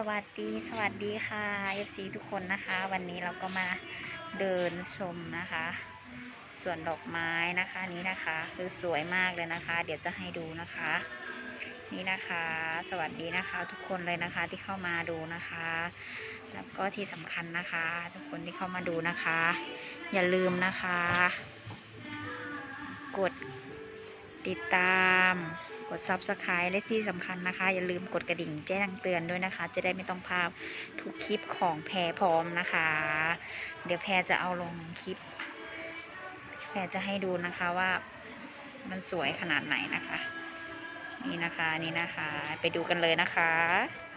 สวัสดีสวัสดีค่ะ FC ทุกคนนะคะ วันนี้เราก็มาเดินชมนะคะสวนดอกไม้นะคะนี้นะคะ คือสวยมากเลยนะคะ เดี๋ยวจะให้ดูนะคะ นี่นะคะ สวัสดีนะคะทุกคนเลยนะคะที่เข้ามาดูนะคะ แล้วก็ที่สำคัญนะคะ ทุกคนที่เข้ามาดูนะคะ อย่าลืมนะคะ กดติดตาม กด Subscribe และที่สำคัญนะคะ อย่าลืมกดกระดิ่งแจ้งเตือนด้วยนะคะ จะได้ไม่ต้องพลาดทุกคลิปของแพรพร้อมนะคะ เดี๋ยวแพรจะเอาลงคลิป แพรจะให้ดูนะคะว่ามันสวยขนาดไหนนะคะ นี่นะคะนี่นะคะ ไปดูกันเลยนะคะ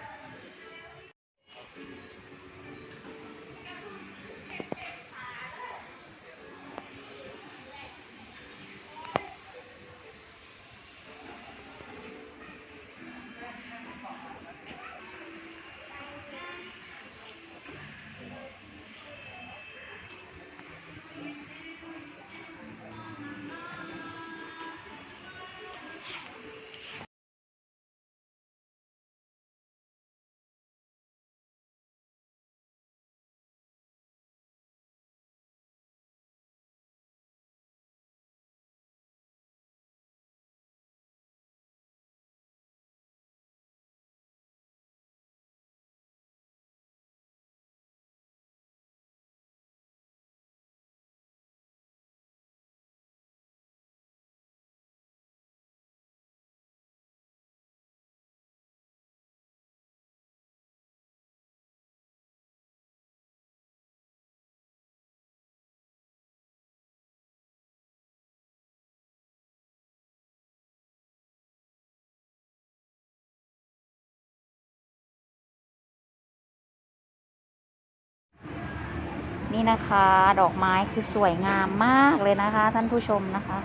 นี่นะคะ ดอกไม้คือสวยงามมากเลยนะคะ ท่านผู้ชมนะคะ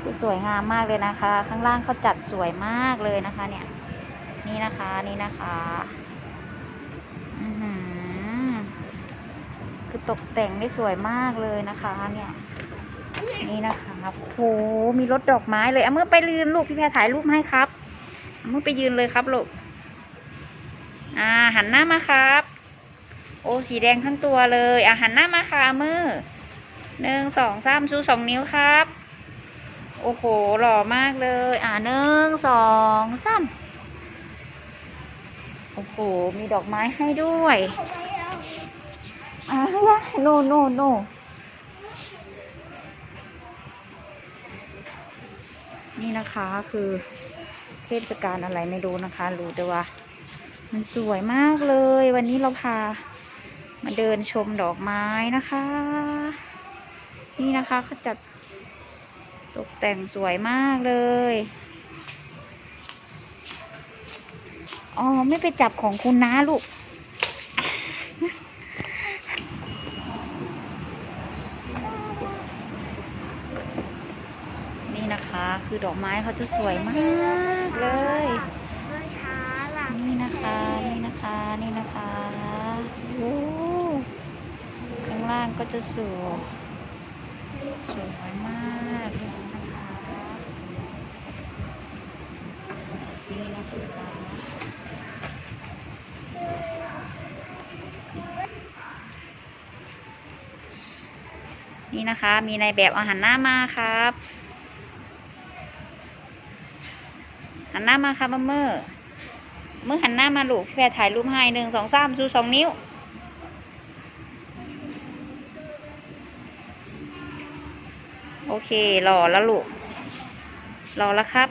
คือสวยงามมากเลยนะคะ ข้างล่างเขาจัดสวยมากเลยนะคะ เนี่ย นี่นะคะนี่นะคะคือตกแต่งได้สวยมากเลยนะคะ เนี่ย นี่นะคะโอ้โหมีรถดอกไม้เลยเอาเมื่อไปยืนลูกพี่แพรถ่ายรูปให้ครับเอาเมื่อไปยืนเลยครับลูกอ่าหันหน้ามาครับ โอ้สีแดงทั้งตัวเลยอะหันหน้ามาค่ะมือหนึ่งสองสามชูสองนิ้วครับ โอ้โหหล่อมากเลย อะหนึ่งสองสามโอ้โหมีดอกไม้ให้ด้วยอะโนโนโน่นี่นะคะคือเทศกาลอะไรไม่รู้นะคะ รู้แต่ว่า มันสวยมากเลย วันนี้เราพา มาเดินชมดอกไม้นะคะ นี่นะคะเขาจัดตกแต่งสวยมากเลย อ๋อ ไม่ไปจับของคุณนะลูก นี่นะคะคือดอกไม้เขาจะสวยมากเลย นี่นะคะ นี่นะคะนี่นะคะโอ้ข้างล่างก็จะสวยสวยมากเลยนะคะนี่นะคะนี่นะคะ มีในแบบเอาหันหน้ามาครับหันหน้ามาครับมาเมอร์ มือหันหน้ามาลูกพี่แพรถ่ายรูปให้หนึ่งสองสามชูสองนิ้ว โอเครอแล้วลูกรอแล้วครับ